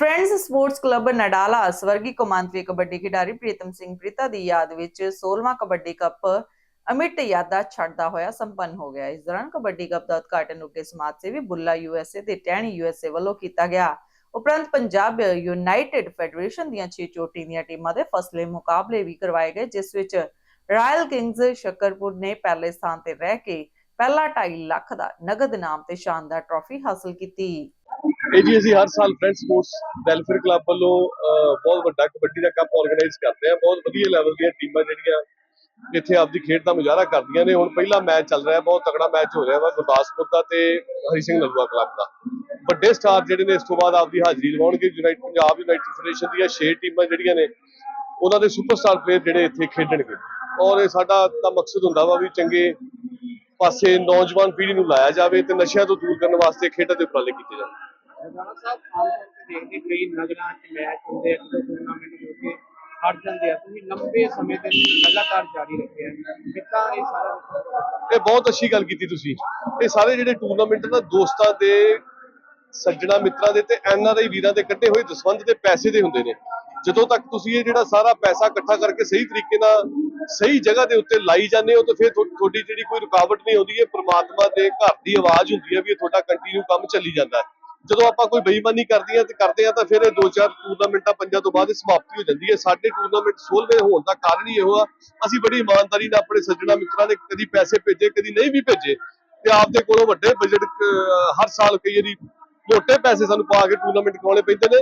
Friends sports club Nadala ਸਵਰਗੀ ਕੌਮਾਂਤਰੀ ਕਬੱਡੀ ਖਿਡਾਰੀ ਪ੍ਰੀਤਮ ਸਿੰਘ ਪ੍ਰੀਤਾ ਦੀ ਯਾਦ ਵਿੱਚ 16ਵਾਂ ਕਬੱਡੀ ਕੱਪ ਅਮਿਟ ਯਾਦਾਂ ਛੱਡਦਾ ਹੋਇਆ ਸੰਪੰਨ ਹੋ ਗਿਆ। ਇਸ ਦੌਰਾਨ ਕਬੱਡੀ ਕੱਪ ਦਾ ਉਦਘਾਟਨ ਉੱਘੇ ਸਮਾਜ ਸੇਵੀ ਬੁੱਲਾ ਯੂਐਸਏ ਤੇ ਟਹਿਣੀ ਯੂਐਸਏ ਵੱਲੋਂ ਕੀਤਾ ਗਿਆ। ਉਪਰੰਤ ਪੰਜਾਬ ਯੂਨਾਈਟਿਡ ਫੈਡਰੇਸ਼ਨ ਦੀਆਂ 6 ਚੋਟੀ ਦੀਆਂ ਟੀਮਾਂ ਦੇ ਫਸਲੇ ਮੁਕਾਬਲੇ ਵੀ ਕਰਵਾਏ ਗਏ, ਜਿਸ ਵਿੱਚ ਰਾਇਲ ਕਿੰਗਜ਼ ਸ਼ਕਰਪੁਰ ਨੇ ਪਹਿਲੇ ਸਥਾਨ ਤੇ ਰਹਿ ਕੇ ਪਹਿਲਾ 2.5 ਲੱਖ ਦਾ ਨਗਦ ਇਨਾਮ ਤੇ ਸ਼ਾਨਦਾਰ ਟਰਾਫੀ ਹਾਸਲ ਕੀਤੀ। ਇਹ ਜੀ ਅਸੀਂ ਹਰ ਸਾਲ ਫਰੈਂਡ ਸਪੋਰਟਸ ਵੈਲਫੇਅਰ ਕਲੱਬ ਵੱਲੋਂ ਅਹ, ਬਹੁਤ ਵੱਡਾ ਕਬੱਡੀ ਦਾ ਕੱਪ ਆਰਗੇਨਾਈਜ਼ ਕਰਦੇ ਆ ਬਹੁਤ ਵਧੀਆ ਲੈਵਲ ਦੀਆਂ ਟੀਮਾਂ ਜਿਹੜੀਆਂ ਇੱਥੇ ਆਪਦੀ ਖੇਡ ਦਾ ਮੁਜ਼ਾਹਰਾ ਕਰਦੀਆਂ ਨੇ। ਹੁਣ ਪਹਿਲਾ ਮੈਚ ਚੱਲ ਰਿਹਾ ਬਹੁਤ ਤਕੜਾ ਮੈਚ ਹੋ ਰਿਹਾ ਵਾ ਗੁਰਦਾਸਪੁਰ ਦਾ ਤੇ ਹਰੀ ਸਿੰਘ ਨਲੂਆ ਕਲੱਬ ਦਾ। ਵੱਡੇ ਸਟਾਰ ਜਿਹੜੇ ਨੇ ਇਸ ਤੋਂ ਬਾਅਦ ਆਪਦੀ ਹਾਜ਼ਰੀ ਲਵਾਉਣਗੇ ਯੂਨਾਈਟਿਡ ਪੰਜਾਬ ਯੂਨਾਈਟਿਡ ਫੈਡਰੇਸ਼ਨ ਦੀਆਂ 6 ਟੀਮਾਂ ਜਿਹੜੀਆਂ ਨੇ ਉਹਨਾਂ ਦੇ ਸੁਪਰਸਟਾਰ ਪਲੇਅਰ ਜਿਹੜੇ ਇੱਥੇ ਖੇਡਣਗੇ। ਔਰ ਇਹ ਸਾਡਾ ਤਾਂ ਮਕਸਦ ਹੁੰਦਾ ਵਾ ਵੀ ਚੰਗੇ ਪਾਸੇ ਨੌਜਵਾਨ ਪੀੜ੍ਹੀ ਨੂੰ ਲਾਇਆ ਜਾਵੇ ਤੇ ਨਸ਼ਿਆਂ ਤੋਂ ਦੂਰ ਕਰਨ ਵਾਸਤੇ ਖੇਡਾਂ ਦੇ ਉਪਰਾਲੇ ਕੀਤੇ ਜਾਣ। ਰਾਣਾ ਸਾਹਿਬ ਆਮ ਤੌਰ ਤੇ ਦੇਖਦੇ ਕਈ ਨਗਰਾਂ 'ਚ ਮੈਚ ਹੁੰਦੇ ਆ ਜਦੋਂ ਟੂਰਨਾਮੈਂਟ ਹੋ ਕੇ ਹਟ ਜਾਂਦੇ ਆ ਤੁਸੀਂ ਲੰਬੇ ਸਮੇਂ ਤੇ ਲਗਾਤਾਰ ਜਾਰੀ ਰੱਖਿਆ ਕਿੱਦਾਂ ਇਹ ਸਾਰਾ ਇਹ ਬਹੁਤ ਅੱਛੀ ਗੱਲ ਕੀਤੀ ਤੁਸੀਂ। ਇਹ ਸਾਰੇ ਜਿਹੜੇ ਟੂਰਨਾਮੈਂਟ ਨਾ, ਦੋਸਤਾਂ ਦੇ, ਸੱਜਣਾ ਮਿੱਤਰਾਂ ਦੇ ਤੇ ਐਨਆਰਆਈ ਵੀਰਾਂ ਦੇ ਕੱਢੇ ਹੋਏ ਦਸਵੰਧ ਦੇ ਪੈਸੇ ਦੇ ਹੁੰਦੇ ਨੇ। ਜਦੋਂ ਤੱਕ ਤੁਸੀਂ ਇਹ ਜਿਹੜਾ ਸਾਰਾ ਪੈਸਾ ਇਕੱਠਾ ਕਰਕੇ ਸਹੀ ਤਰੀਕੇ ਨਾਲ ਸਹੀ ਜਗ੍ਹਾ ਦੇ ਉੱਤੇ ਲਾਈ ਜਾਂਦੇ ਹੋ, ਤਾਂ ਫਿਰ ਤੁਹਾਡੀ ਜਿਹੜੀ ਕੋਈ ਰੁਕਾਵਟ ਨਹੀਂ ਆਉਂਦੀ ਹੈ ਪ੍ਰਮਾਤਮਾ ਦੇ ਘਰ ਦੀ ਆਵਾਜ਼ ਹੁੰਦੀ ਹੈ ਵੀ ਇਹ ਤੁਹਾਡਾ ਕੰਟੀਨਿਊ ਕੰਮ ਚੱਲੀ ਜਾਂਦਾ ਹੈ। ਜਦੋਂ ਆਪਾਂ ਕੋਈ ਬੇਈਮਾਨੀ ਕਰਦੀਆਂ ਤੇ ਕਰਦੇ ਆ ਤਾਂ ਫਿਰ ਇਹ ਦੋ ਚਾਰ ਟੂਰਨਾਮੈਂਟਾਂ ਪੰਜਾਂ ਤੋਂ ਬਾਅਦ ਸਮਾਪਤੀ ਹੋ ਜਾਂਦੀ ਹੈ। ਸਾਡੇ ਟੂਰਨਾਮੈਂਟ 16ਵੇਂ ਹੋਣ ਦਾ ਕਾਰਨ ਹੀ ਇਹੋ ਆ। ਅਸੀਂ ਬੜੀ ਇਮਾਨਦਾਰੀ ਨਾਲ ਆਪਣੇ ਸੱਜਣਾ ਮਿੱਤਰਾਂ ਦੇ ਕਦੀ ਪੈਸੇ ਭੇਜੇ, ਕਦੀ ਨਹੀਂ ਵੀ ਭੇਜੇ ਤੇ ਆਪਦੇ ਕੋਲੋਂ ਵੱਡੇ ਬਜਟ ਹਰ ਸਾਲ ਕਈ ਵਾਰੀ ਮੋਟੇ ਪੈਸੇ ਸਾਨੂੰ ਪਾ ਕੇ ਟੂਰਨਾਮੈਂਟ ਕਰਾਉਣੇ ਪੈਂਦੇ ਨੇ।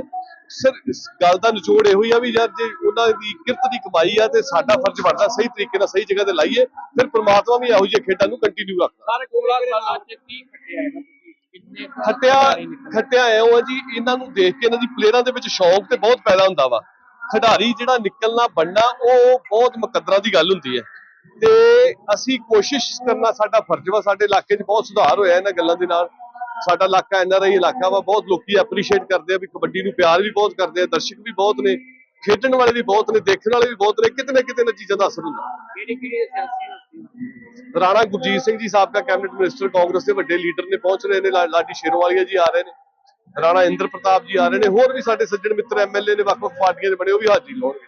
ਸਿਰ, ਇਸ ਗੱਲ ਦਾ ਨਿਚੋੜ ਇਹੋ ਹੀ ਆ ਵੀ ਯਾਰ ਜੇ ਉਹਨਾਂ ਦੀ ਕਿਰਤ ਦੀ ਕਮਾਈ ਆ ਤੇ ਸਾਡਾ ਫਰਜ਼ ਬਣਦਾ ਸਹੀ ਤਰੀਕੇ ਨਾਲ ਸਹੀ ਜਗ੍ਹਾ ਤੇ ਲਾਈਏ, ਫਿਰ ਪ੍ਰਮਾਤਮਾ ਵੀ ਇਹੋ ਜਿਹੇ ਖੇਡਾਂ ਨੂੰ ਕੰਟੀਨਿਊ ਰੱਖਦਾ। ਸਾਰੇ ਕੋਲਾ ਸਾਲਾਂ 'ਚ ਕੀ ਖੱਟਿਆ ਹੈਗਾ ਖੱਟਿਆ ਖੱਟਿਆ ਐਉਂ ਆ ਜੀ, ਇਹਨਾਂ ਨੂੰ ਦੇਖ ਕੇ ਇਹਨਾਂ ਦੀ ਪਲੇਅਰਾਂ ਦੇ ਵਿੱਚ ਸ਼ੌਕ ਤੇ ਬਹੁਤ ਪੈਦਾ ਹੁੰਦਾ ਵਾ। ਖਿਡਾਰੀ ਜਿਹੜਾ ਨਿਕਲਣਾ, ਬਣਨਾ, ਉਹ ਬਹੁਤ ਮੁਕੱਦਰਾਂ ਦੀ ਗੱਲ ਹੁੰਦੀ ਹੈ। ਤੇ ਅਸੀਂ ਕੋਸ਼ਿਸ਼ ਕਰਨਾ, ਸਾਡਾ ਫਰਜ਼ ਵਾ, ਸਾਡੇ ਇਲਾਕੇ 'ਚ ਬਹੁਤ ਸੁਧਾਰ ਹੋਇਆ ਇਹਨਾਂ ਗੱਲਾਂ ਦੇ ਨਾਲ। ਸਾਡਾ ਇਲਾਕਾ ਐਨਆਰਆਈ ਇਲਾਕਾ ਵਾ, ਬਹੁਤ ਲੋਕੀ ਐਪਰੀਸ਼ੀਏਟ ਕਰਦੇ ਆ ਵੀ ਕਬੱਡੀ ਨੂੰ ਪਿਆਰ ਵੀ ਬਹੁਤ ਕਰਦੇ ਆ, ਦਰਸ਼ਕ ਵੀ ਬਹੁਤ ਨੇ, ਖੇਡਣ ਵਾਲੇ ਵੀ ਬਹੁਤ ਨੇ, ਦੇਖਣ ਵਾਲੇ ਵੀ ਬਹੁਤ ਨੇ, ਕਿਤੇ ਨਾ ਕਿਤੇ ਇਹਨਾਂ ਚੀਜ਼ਾਂ ਦਾ ਅਸਰ ਹੁੰਦਾ। ਕਿਹੜੀ ਕਿਹੜੀ ਸਿਆਸੀ ਹਸਤੀਆਂ ਰਾਣਾ ਗੁਰਜੀਤ ਸਿੰਘ ਜੀ ਸਾਬਕਾ ਕੈਬਨਿਟ ਮਿਨਿਸਟਰ, ਕਾਂਗਰਸ ਦੇ ਵੱਡੇ ਲੀਡਰ ਨੇ ਪਹੁੰਚ ਰਹੇ ਨੇ ਲਾਡੀ ਸ਼ੇਰੋਵਾਲੀਆ ਜੀ ਆ ਰਹੇ ਨੇ, ਰਾਣਾ ਇੰਦਰ ਪ੍ਰਤਾਪ ਜੀ ਆ ਰਹੇ ਨੇ, ਹੋਰ ਵੀ ਸਾਡੇ ਸੱਜਣ ਮਿੱਤਰ ਐਮਐਲਏ ਨੇ ਵੱਖ-ਵੱਖ ਪਾਰਟੀਆਂ ਦੇ ਬਣੇ, ਉਹ ਵੀ ਹਾਜ਼ਰੀ ਲਾਉਣਗੇ।